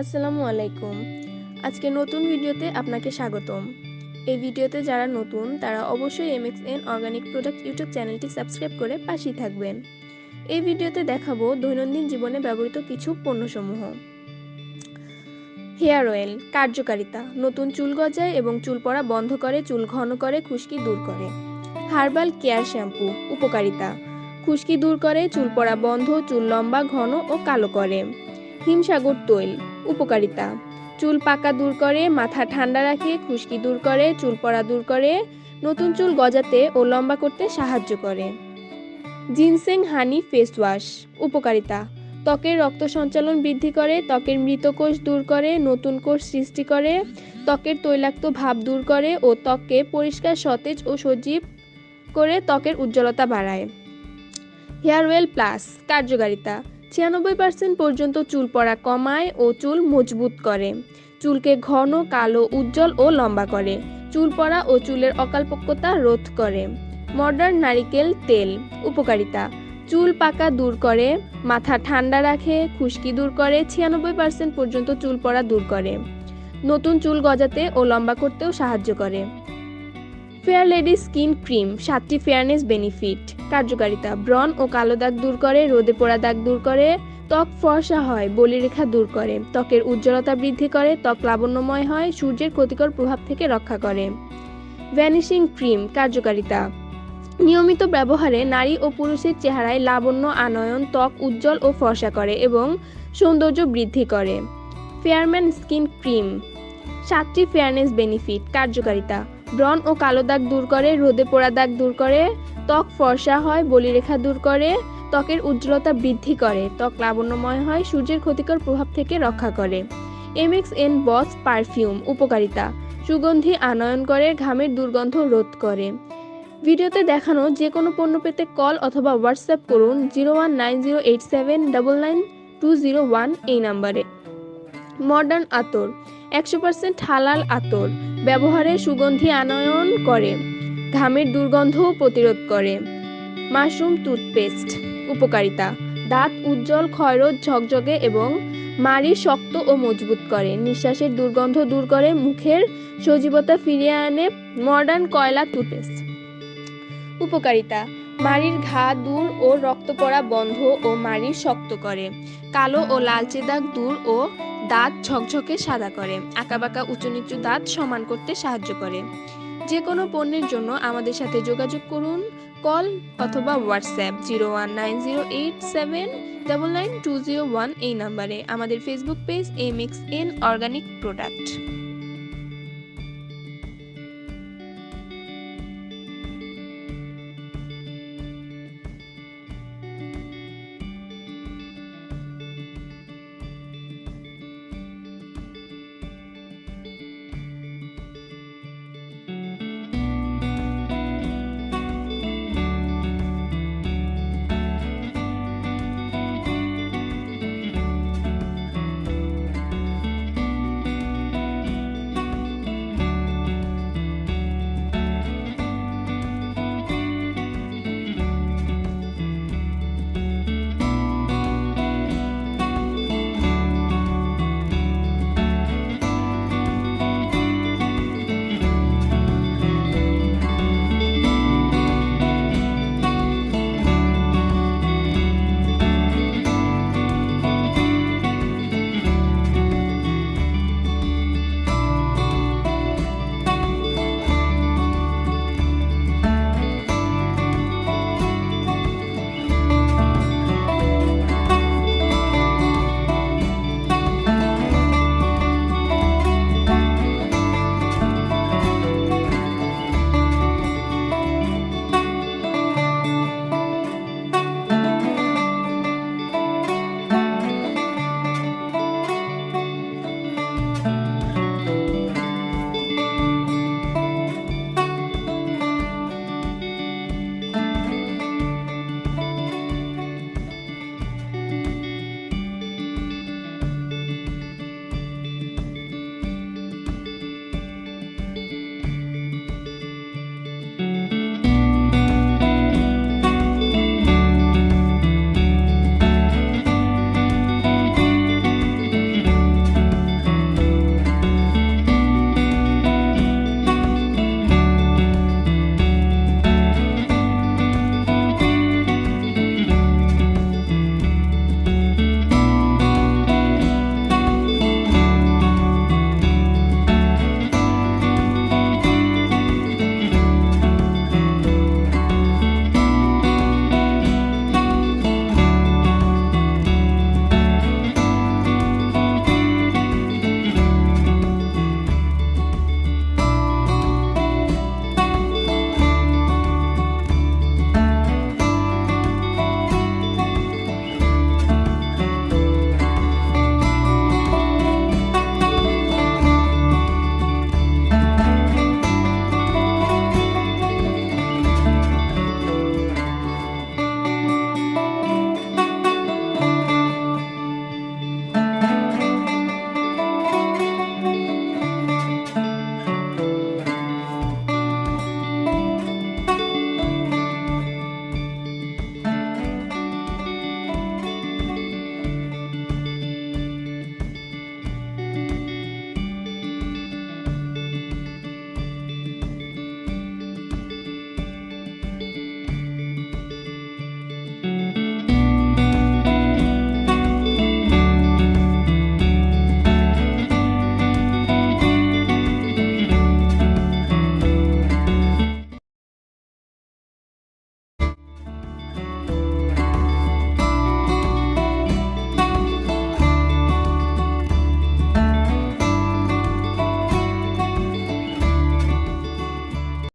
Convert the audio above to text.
আসসালামু আলাইকুম। আজকে নতুন ভিডিওতে আপনাকে স্বাগতম। এই ভিডিওতে যারা নতুন, তারা অবশ্যই এমএক্সএন অর্গানিক প্রোডাক্ট ইউটিউব চ্যানেলটি সাবস্ক্রাইব করে পাশেই থাকবেন। এই ভিডিওতে দেখাবো দৈনন্দিন জীবনে ব্যবহৃত কিছু পণ্যসমূহ। হেয়ার অয়েল, কার্যকারিতা, নতুন চুল গজায় এবং চুল পড়া বন্ধ করে, চুল ঘন করে, খুশকি দূর করে। হার্বাল কেয়ার শ্যাম্পু, উপকারিতা, খুশকি দূর করে, চুল পড়া বন্ধ, চুল লম্বা, ঘন ও কালো করে। হিমসাগর তৈল উপকারিতা। চুল পাকা দূর করে, মাথা ঠান্ডা রাখে, খুশকি দূর করে, চুল পড়া দূর করে, নতুন চুল গজাতে ও লম্বা করতে সাহায্য করে। জিনসেং হানি ফেস ওয়াশ, উপকারিতা। ত্বকের রক্ত সঞ্চালন বৃদ্ধি করে, ত্বকের মৃত কোষ দূর করে, নতুন কোষ সৃষ্টি করে, ত্বকের তৈলাক্ত ভাব দূর করে ও ত্বককে পরিষ্কার, সতেজ ও সজীব করে ত্বকের উজ্জ্বলতা বাড়ায়। হেয়ার অয়েল প্লাস, কার্যকারিতা। ছিয়ানব্বই পার্সেন্ট পর্যন্ত চুল পড়া কমায় ও চুল মজবুত করে। চুলকে ঘন, কালো, উজ্জ্বল ও লম্বা করে। চুল পড়া ও চুলের অকালপক্যতা রোধ করে। মডার্ন নারিকেল তেল, উপকারিতা। চুল পাকা দূর করে, মাথা ঠান্ডা রাখে, খুশকি দূর করে, ছিয়ানব্বই পার্সেন্ট পর্যন্ত চুল পড়া দূর করে। নতুন চুল গজাতে ও লম্বা করতেও সাহায্য করে। ফেয়ার লেডি স্কিন ক্রিম সাতটি ফেয়ারনেস বেনিফিট কার্যকারিতা, ব্রণ ও কালো দাগ দূর করে, রোদে পোড়া দাগ দূর করে, ত্বক ফর্সা হয়, বলিরেখা দূর করে, ত্বকের উজ্জ্বলতা বৃদ্ধি করে, ত্বক লাবণ্যময় হয়, সূর্যের ক্ষতিকর প্রভাব থেকে রক্ষা করে। ভ্যানিশিং ক্রিম কার্যকারিতা। নিয়মিত ব্যবহারে নারী ও পুরুষের চেহারায় লাবণ্য, আনয়ন, ত্বক উজ্জ্বল ও ফর্সা করে এবং সৌন্দর্য বৃদ্ধি করে। ফেয়ারম্যান স্কিন ক্রিম সাতটি ফেয়ারনেস বেনিফিট কার্যকারিতা। ব্রণ ও কালো দাগ দূর করে, রোদে পোড়া দাগ দূর করে, ত্বক ফর্সা হয়, বলিরেখা দূর করে, ত্বকের উজ্জ্বলতা বৃদ্ধি করে, ত্বক লাবণ্যময় হয়, সূর্যের ক্ষতিকর প্রভাব থেকে রক্ষা করে। এমএক্স এন বস পারফিউম, উপকারিতা, সুগন্ধি আনয়ন করে, ঘামের দুর্গন্ধ রোধ করে। ভিডিওতে দেখানো যে কোনো পণ্য পেতে কল অথবা হোয়াটসঅ্যাপ করুন zero one nine zero eight seven double nine two zero one এই নাম্বারে। মডার্ন আতর একশো পার্সেন্ট হালাল আতর। ব্যবহারে সুগন্ধি আনয়ন করে। ঘামের দুর্গন্ধও প্রতিরোধ করে। মাশরুম টুথপেস্ট, উপকারিতা। দাঁত উজ্জ্বল ক্ষয়রোধ ঝকঝকে এবং মাড়ি শক্ত ও মজবুত করে। নিঃশ্বাসের দুর্গন্ধ দূর করে মুখের সজীবতা ফিরিয়ে আনে মডার্ন কয়লা টুথপেস্ট। উপকারিতা। মাড়ির ঘা দূর ও রক্ত পড়া বন্ধ ও মাড়ি শক্ত করে। কালো ও লালচে দাগ দূর ও দাঁত ঝকঝকে সাদা করে। আঁকাবাঁকা উঁচু নিচু দাঁত সমান করতে সাহায্য করে। যে কোনো পণ্যের জন্য আমাদের সাথে যোগাযোগ করুন। কল অথবা WhatsApp zero one nine zero eight seven double nine two zero one এই নাম্বারে। আমাদের Facebook page M X N organic product.